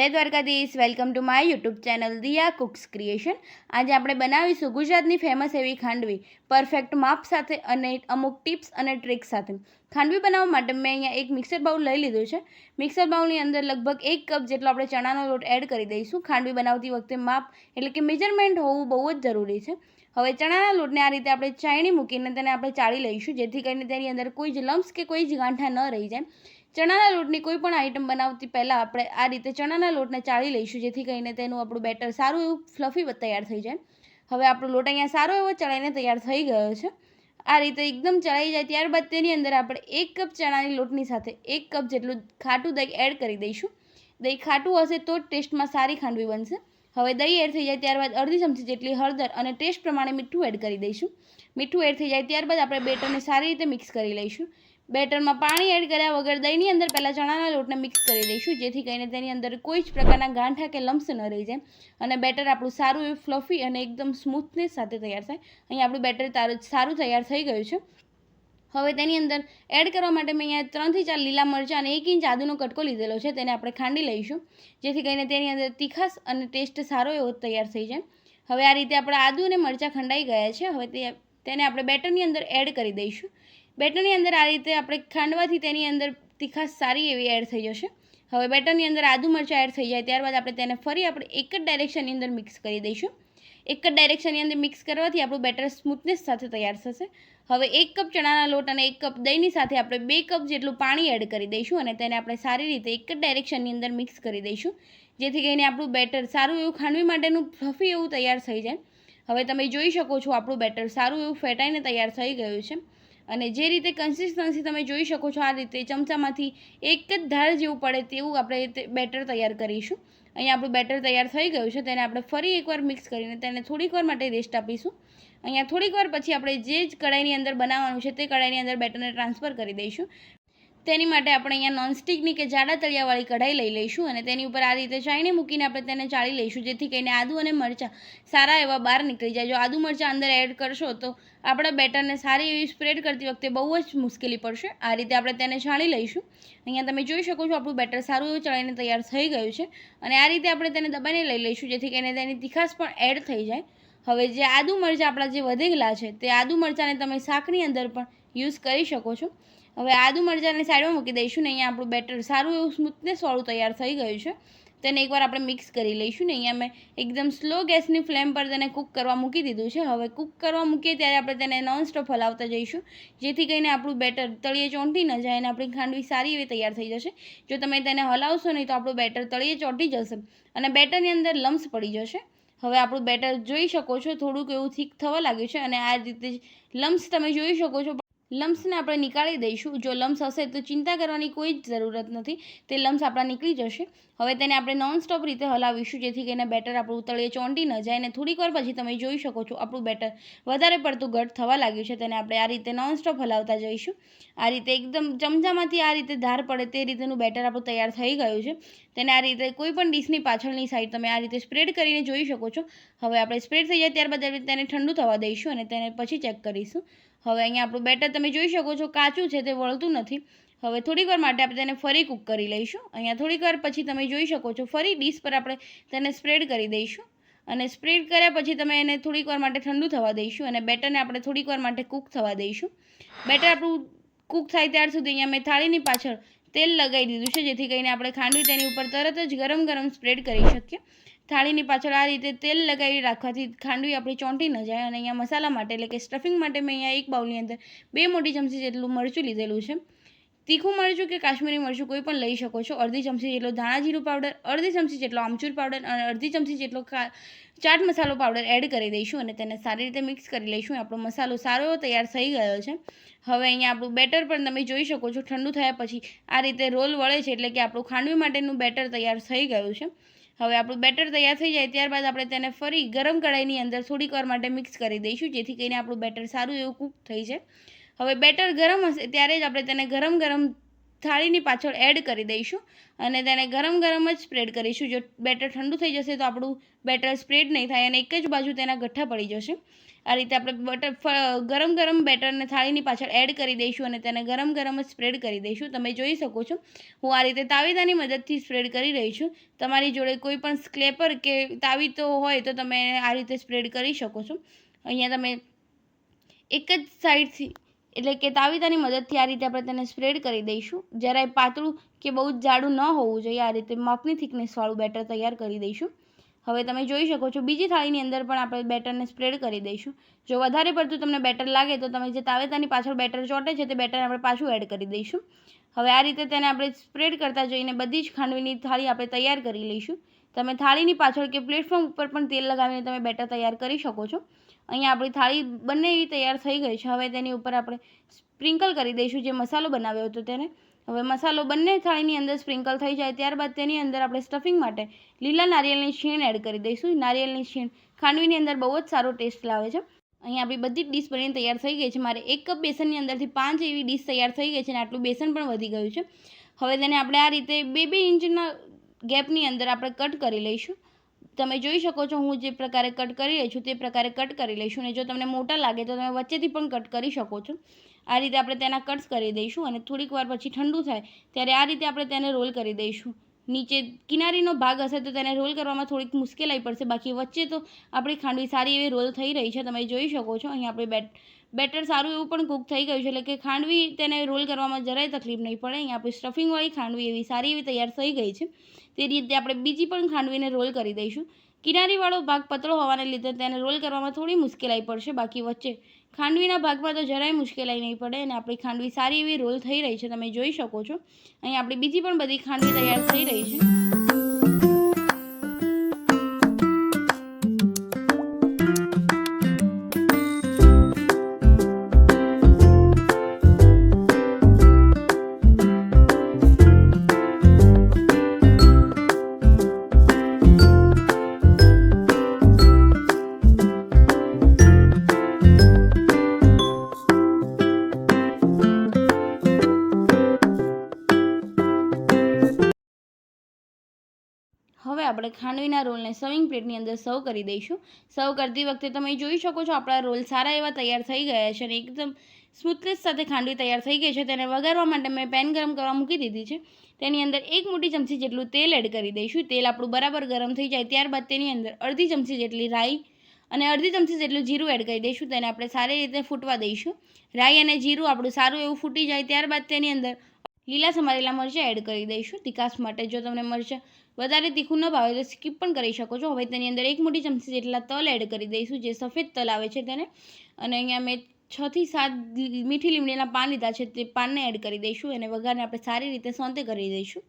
જય Dwarkadhish. Welcome to my YouTube channel Diya cooks creation આજે આપણે બનાવીશું ગુજરાતની ફેમસ એવી ખાંડવી. પરફેક્ટ માપ સાથે અને અમુક ટિપ્સ અને ટ્રિક્સ સાથે. ખાંડવી બનાવવા માટે મેં અહીંયા એક મિક્સર બાઉલ લઈ લીધું છે. મિક્સર બાઉલની અંદર લગભગ એક કપ જેટલો આપણે ચણાનો લોટ એડ કરી દઈશું. ખાંડવી બનાવતી વખતે માપ એટલે કે મેજરમેન્ટ હોવું બહુ જ જરૂરી છે. હવે ચણાના લોટને આ રીતે આપણે ચાયણી મૂકીને તેને આપણે ચાળી લઈશું, જેથી કરીને તેની અંદર કોઈ જ લમ્સ કે કોઈ જ ગાંઠા ન રહી જાય. ચણાના લોટની કોઈ પણ આઈટમ બનાવતી પહેલાં આપણે આ રીતે ચણાના લોટને ચાળી લઈશું, જેથી કરીને તેનું આપણું બેટર સારું એવું ફ્લફી તૈયાર થઈ જાય. હવે આપણો લોટ અહીંયા સારો એવો ચડાઈને તૈયાર થઈ ગયો છે. આ રીતે એકદમ ચડાઈ જાય ત્યારબાદ તેની અંદર આપણે એક કપ ચણાની લોટની સાથે એક કપ જેટલું ખાટું દહીં એડ કરી દઈશું. દહીં ખાટું હશે તો જ ટેસ્ટમાં સારી ખાંડવી બનશે. હવે દહીં એડ થઈ જાય ત્યારબાદ અડધી ચમચી જેટલી હળદર અને ટેસ્ટ પ્રમાણે મીઠું એડ કરી દઈશું. મીઠું એડ થઈ જાય ત્યારબાદ આપણે બેટરને સારી રીતે મિક્સ કરી લઈશું. બેટરમાં પાણી એડ કર્યા વગર દહીંની અંદર પહેલાં ચણાના લોટને મિક્સ કરી દઈશું, જેથી કરીને તેની અંદર કોઈ જ પ્રકારના ગાંઠા કે લમ્સ ન રહી જાય અને બેટર આપણું સારું એવું ફ્લફી અને એકદમ સ્મૂથનેસ સાથે તૈયાર થાય. અહીં આપણું બેટર તારું સારું તૈયાર થઈ ગયું છે. હવે તેની અંદર એડ કરવા માટે મેં અહીંયા ત્રણથી ચાર લીલા મરચાં અને એક ઇંચ આદુનો કટકો લીધેલો છે. તેને આપણે ખાંડી લઈશું, જેથી કરીને તેની અંદર તીખાશ અને ટેસ્ટ સારો એવો તૈયાર થઈ જાય. હવે આ રીતે આપણા આદુ અને મરચાં ખંડાઈ ગયા છે. હવે તે તેને આપણે બેટરની અંદર એડ કરી દઈશું. બેટરની અંદર આ રીતે આપણે ખાંડવાથી તેની અંદર તીખાશ સારી એવી એડ થઈ જશે. હવે બેટરની અંદર આદુ મરચાં એડ થઈ જાય, ત્યારબાદ આપણે તેને ફરી આપણે એક જ ડાયરેક્શનની અંદર મિક્સ કરી દઈશું. એક જ ડાયરેક્શનની અંદર મિક્સ કરવાથી આપણું બેટર સ્મૂથનેસ સાથે તૈયાર થશે. હવે એક કપ ચણાના લોટ અને એક કપ દહીંની સાથે આપણે બે કપ જેટલું પાણી એડ કરી દઈશું અને તેને આપણે સારી રીતે એક જ ડાયરેક્શનની અંદર મિક્સ કરી દઈશું. જેથી કરીને આપણું બેટર સારું એવું ખાંડવી માટેનું ફફી એવું તૈયાર થઈ જાય. હવે તમે જોઈ શકો છો આપણું બેટર સારું એવું ફેટાઈને તૈયાર થઈ ગયું છે. અને જે રીતે કન્સિસ્ટન્સી તમે જોઈ શકો છો આ રીતે ચમચામાંથી એક જ ધાર જેવું પડે તેવું આપણે બેટર તૈયાર કરીશું. અહીંયા આપણું બેટર તૈયાર થઈ ગયું છે તેને આપણે ફરી એકવાર મિક્સ કરીને તેને થોડીક વાર માટે રેસ્ટ આપીશું. અહીંયા થોડીક વાર પછી આપણે જે જ કઢાઈની અંદર બનાવવાનું છે, તે કઢાઈની અંદર બેટરને ટ્રાન્સફર કરી દઈશું. તેની માટે આપણે અહીંયા નોનસ્ટિકની કે જાડા તળિયાવાળી કઢાઈ લઈ લઈશું અને તેની ઉપર આ રીતે ચાળણી મૂકીને આપણે તેને ચાળી લઈશું, જેથી કરીને આદુ અને મરચાં સારા એવા બહાર નીકળી જાય. જો આદુ મરચાં અંદર એડ કરશો તો આપણા બેટરને સારી એવી સ્પ્રેડ કરતી વખતે બહુ જ મુશ્કેલી પડશે. આ રીતે આપણે તેને છાણી લઈશું. અહીંયા તમે જોઈ શકો છો આપણું બેટર સારું એવું ચડાઈને તૈયાર થઈ ગયું છે અને આ રીતે આપણે તેને દબાઈને લઈ લઈશું, જેથી કરીને તેની તીખાશ પણ એડ થઈ જાય. હવે જે આદુ મરચાં આપણા જે વધેલા છે તે આદુ મરચાંને તમે શાકની અંદર પણ યુઝ કરી શકો છો. હવે આદુ મરચાંને સાઈડમાં મૂકી દઈશું ને અહીંયા આપણું બેટર સારું એવું સ્મૂથનેસવાળું તૈયાર થઈ ગયું છે. તેને એકવાર આપણે મિક્સ કરી લઈશું ને અહીંયા મેં એકદમ સ્લો ગેસની ફ્લેમ પર તેને કૂક કરવા મૂકી દીધું છે. હવે કૂક કરવા મૂકીએ ત્યારે આપણે તેને નોન સ્ટોપ હલાવતા જઈશું. જેથી કરીને આપણું બેટર તળિયે ચોંટી ન જાય અને આપણી ખાંડવી સારી એવી તૈયાર થઈ જશે. જો તમે તેને હલાવશો નહીં તો આપણું બેટર તળિયે ચોંટી જશે અને બેટરની અંદર લમ્સ પડી જશે. હવે આપણું બેટર જોઈ શકો છો, થોડુંક એવું થીક થવા લાગ્યું છે અને આ રીતે લમ્સ તમે જોઈ શકો છો લમ્સને આપણે નીકાળી દઈશું. જો લમ્સ હશે તો ચિંતા કરવાની કોઈ જ જરૂરત નથી. તે લમ્સ આપણા નીકળી જશે. હવે તેને આપણે નોનસ્ટોપ રીતે હલાવીશું, જેથી કરીને બેટર આપણું તળિયે ચોંટી ન જાય અને થોડીક વાર પછી તમે જોઈ શકો છો આપણું બેટર વધારે પડતું ઘટ થવા લાગ્યું છે. તેને આપણે આ રીતે નોનસ્ટોપ હલાવતા જઈશું. આ રીતે એકદમ ચમચામાંથી આ રીતે ધાર પડે તે રીતેનું બેટર આપણું તૈયાર થઈ ગયું છે. તેને આ રીતે કોઈ પણ ડીશની પાછળની સાઈડ તમે આ રીતે સ્પ્રેડ કરીને જોઈ શકો છો. હવે આપણે સ્પ્રેડ થઈ જાય ત્યારબાદ તેને ઠંડુ થવા દઈશું અને તેને પછી ચેક કરીશું. હવે અહીંયા આપણું બેટર તમે જોઈ શકો છો, કાચું છે તે વળતું નથી. હવે થોડીક વાર માટે આપણે તેને ફરી કૂક કરી લઈશું. અહીંયા થોડીક વાર પછી તમે જોઈ શકો છો, ફરી ડીશ પર આપણે તેને સ્પ્રેડ કરી દઈશું. અને સ્પ્રેડ કર્યા પછી તમે એને થોડીક વાર માટે ઠંડુ થવા દઈશું અને બેટરને આપણે થોડીક વાર માટે કૂક થવા દઈશું. બેટર આપણું કૂક થાય ત્યાર સુધી અહીંયા મેં થાળીની પાછળ તેલ લગાવી દીધું છે, જેથી કરીને આપણે ખાંડવી તેની ઉપર તરત જ ગરમ ગરમ સ્પ્રેડ કરી શકીએ. થાળીની પાછળ આ રીતે તેલ લગાવી રાખવાથી ખાંડવી આપણી ચોંટી ન જાય અને અહીંયા મસાલા માટે એટલે કે સ્ટફિંગ માટે મેં અહીંયા એક બાઉલની અંદર બે મોટી ચમચી જેટલું મરચું લીધેલું છે. તીખું મરચું કે કાશ્મીરી મરચું કોઈ પણ લઈ શકો છો. અડધી ચમચી જેટલો ધાણા જીરું પાવડર, અડધી ચમચી જેટલો આમચૂર પાવડર અને અડધી ચમચી જેટલો ચાટ મસાલો પાવડર એડ કરી દઈશું અને તેને સારી રીતે મિક્સ કરી લઈશું. આપણો મસાલો સારો એવો તૈયાર થઈ ગયો છે. હવે અહીંયા આપણું બેટર પણ તમે જોઈ શકો છો ઠંડુ થયા પછી આ રીતે રોલ વળે છે એટલે કે આપણું ખાંડવી માટેનું બેટર તૈયાર થઈ ગયું છે. હવે આપણું બેટર તૈયાર થઈ જાય ત્યારબાદ આપણે તેને ફરી ગરમ કઢાઈની અંદર થોડીક વાર માટે મિક્સ કરી દઈશું, જેથી કરીને આપણું બેટર સારું એવું કૂક થઈ જાય. હવે બેટર ગરમ હશે ત્યારે જ આપણે તેને ગરમ ગરમ થાળીની પાછળ એડ કરી દઈશું અને તેને ગરમ ગરમ જ સ્પ્રેડ કરીશું. જો બેટર ઠંડુ થઈ જશે તો આપણું બેટર સ્પ્રેડ નહીં થાય અને એક જ બાજુ તેના ગઠ્ઠા પડી જશે. આ રીતે આપણે બટર ગરમ ગરમ બેટરને થાળીની પાછળ એડ કરી દઈશું અને તેને ગરમ ગરમ જ સ્પ્રેડ કરી દઈશું. તમે જોઈ શકો છો, હું આ રીતે તાવીદાની મદદથી સ્પ્રેડ કરી રહી છું. તમારી જોડે કોઈ પણ સ્ક્લેપર કે તાવીતો હોય તો તમે આ રીતે સ્પ્રેડ કરી શકો છો. અહીંયા તમે એક જ સાઈડથી એટલે કે તાવીદાની મદદથી આ રીતે આપણે તેને સ્પ્રેડ કરી દઈશું. જરાય પાતળું કે બહુ જ જાડું ન હોવું જોઈએ, આ રીતે માપની થિકનેસવાળું બેટર તૈયાર કરી દઈશું. હવે તમે જોઈ શકો છો, બીજી થાળીની અંદર પણ આપણે બેટરને સ્પ્રેડ કરી દઈશું. જો વધારે પડતું તમને બેટર લાગે તો તમે જે તાવેતાની પાછળ બેટર ચોટે છે તે બેટર આપણે પાછું એડ કરી દઈશું. હવે આ રીતે તેને આપણે સ્પ્રેડ કરતા જઈને બધી જ ખાંડવીની થાળી આપણે તૈયાર કરી લઈશું. તમે થાળીની પાછળ કે પ્લેટફોર્મ ઉપર પણ તેલ લગાવીને તમે બેટર તૈયાર કરી શકો છો. અહીંયા આપણી થાળી બંને એવી તૈયાર થઈ ગઈ છે. હવે તેની ઉપર આપણે સ્પ્રિંકલ કરી દઈશું, જે મસાલો બનાવ્યો હતો તેને. હવે મસાલો બંને થાળીની અંદર સ્પ્રિંકલ થઈ જાય, ત્યારબાદ તેની અંદર આપણે સ્ટફિંગ માટે લીલા નારિયેળની છીણ એડ કરી દઈશું. નારિયેળની છીણ ખાંડવીની અંદર બહુ જ સારો ટેસ્ટ લાવે છે. અહીંયા આપણી બધી ડીશ બનીને તૈયાર થઈ ગઈ છે. મારે એક કપ બેસનની અંદરથી પાંચ એવી ડીશ તૈયાર થઈ ગઈ છે અને આટલું બેસન પણ વધી ગયું છે. હવે તેને આપણે આ રીતે બે બે ઇંચના ગેપની અંદર આપણે કટ કરી લઈશું. તમે જોઈ શકો છો હું જે પ્રકારે કટ કરી રહી છું તે પ્રકારે કટ કરી લઈશું અને જો તમને મોટા લાગે તો તમે વચ્ચેથી પણ કટ કરી શકો છો. આ રીતે આપણે તેના કટ્સ કરી દઈશું અને થોડીક વાર પછી ઠંડુ થાય ત્યારે આ રીતે આપણે તેને રોલ કરી દઈશું. નીચે કિનારીનો ભાગ હશે તો તેને રોલ કરવામાં થોડીક મુશ્કેલાઈ પડશે. બાકી વચ્ચે તો આપણી ખાંડવી સારી એવી રોલ થઈ રહી છે. તમે જોઈ શકો છો અહીં આપણે બેટ બેટર સારું એવું પણ કૂક થઈ ગયું છે. એટલે કે ખાંડવી તેને રોલ કરવામાં જરાય તકલીફ નહીં પડે. અહીંયા આપણી સ્ટફિંગવાળી ખાંડવી એવી સારી એવી તૈયાર થઈ ગઈ છે. તે રીતે આપણે બીજી પણ ખાંડવીને રોલ કરી દઈશું. કિનારીવાળો ભાગ પતળો હોવાને લીધે તેને રોલ કરવામાં થોડી મુશ્કેલાઈ પડશે બાકી વચ્ચે. ખાંડવીના ભાગમાં તો જરાય મુશ્કેલાઈ નહીં પડે અને આપણી ખાંડવી સારી એવી રોલ થઈ રહી છે. તમે જોઈ શકો છો. અહીં આપણી બીજી પણ બધી ખાંડવી તૈયાર થઈ રહી છે. આપણે ખાંડવીના રોલને સર્વિંગ પ્લેટની અંદર સર્વ કરી દઈશું. સર્વ કરતી વખતે તમે જોઈ શકો છો આપણા રોલ સારા એવા તૈયાર થઈ ગયા છે અને એકદમ સ્મૂથનેસ સાથે ખાંડવી તૈયાર થઈ ગઈ છે. તેને વઘારવા માટે મેં પેન ગરમ કરવા મૂકી દીધી છે. તેની અંદર એક મોટી ચમચી જેટલું તેલ એડ કરી દઈશું. તેલ આપણું બરાબર ગરમ થઈ જાય ત્યારબાદ તેની અંદર અડધી ચમચી જેટલી રાઈ અને અડધી ચમચી જેટલું જીરું એડ કરી દઈશું. તેને આપણે સારી રીતે ફૂટવા દઈશું. રાઈ અને જીરું આપણું સારું એવું ફૂટી જાય ત્યારબાદ તેની અંદર લીલા સમારેલા મરચાં એડ કરી દઈશું. તિકાસ માટે જો તમને મરચાં વધારે તીખું ન ભાવે તો સ્કીપ પણ કરી શકો છો. હવે તેની અંદર એક મોટી ચમચી જેટલા તલ એડ કરી દઈશું, જે સફેદ તલ આવે છે તેને. અને અહીંયા મેં છથી સાત મીઠી લીમડીના પાન લીધા છે તે પાનને એડ કરી દઈશું. અને વઘારને આપણે સારી રીતે સોંતે કરી દઈશું.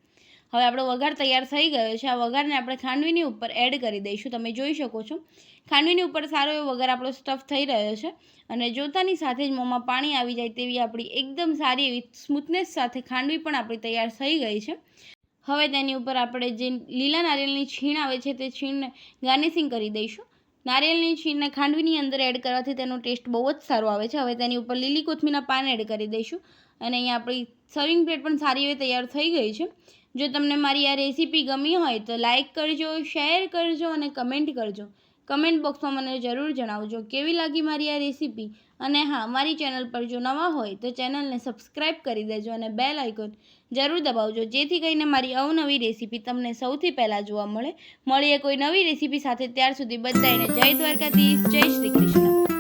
હવે આપણો વઘાર તૈયાર થઈ ગયો છે. આ વઘારને આપણે ખાંડવીની ઉપર એડ કરી દઈશું. તમે જોઈ શકો છો. ખાંડવીની ઉપર સારો એવો વઘાર આપણો સ્ટફ થઈ રહ્યો છે અને જોતાની સાથે જ મોંમાં પાણી આવી જાય તેવી આપણી એકદમ સારી એવી સ્મૂથનેસ સાથે ખાંડવી પણ આપણી તૈયાર થઈ ગઈ છે. હવે તેની ઉપર આપણે જે લીલા નારિયેળની છીણ આવે છે તે છીણને ગાર્નિશિંગ કરી દઈશું. નારિયેળની છીણને ખાંડવીની અંદર એડ કરવાથી તેનો ટેસ્ટ બહુ જ સારો આવે છે. હવે તેની ઉપર લીલી કોથમીના પાન એડ કરી દઈશું. અને અહીંયા આપણી સર્વિંગ પ્લેટ પણ સારી એવી તૈયાર થઈ ગઈ છે. જો તમને મારી આ રેસીપી ગમી હોય તો લાઇક કરજો, શેર કરજો અને કમેન્ટ કરજો. કમેન્ટ બોક્સમાં મને જરૂર જણાવજો કેવી લાગી મારી આ રેસીપી? અને હા, મારી ચેનલ પર જો નવા હોય તો ચેનલને સબસ્ક્રાઈબ કરી દેજો અને બેલ આઇકોન જરૂર દબાવજો, જેથી કરીને મારી અવનવી રેસીપી તમને સૌથી પહેલાં જોવા મળે. મળીએ કોઈ નવી રેસીપી સાથે, ત્યાર સુધી બધાને જય દ્વારકાધીશ, જય શ્રી કૃષ્ણ.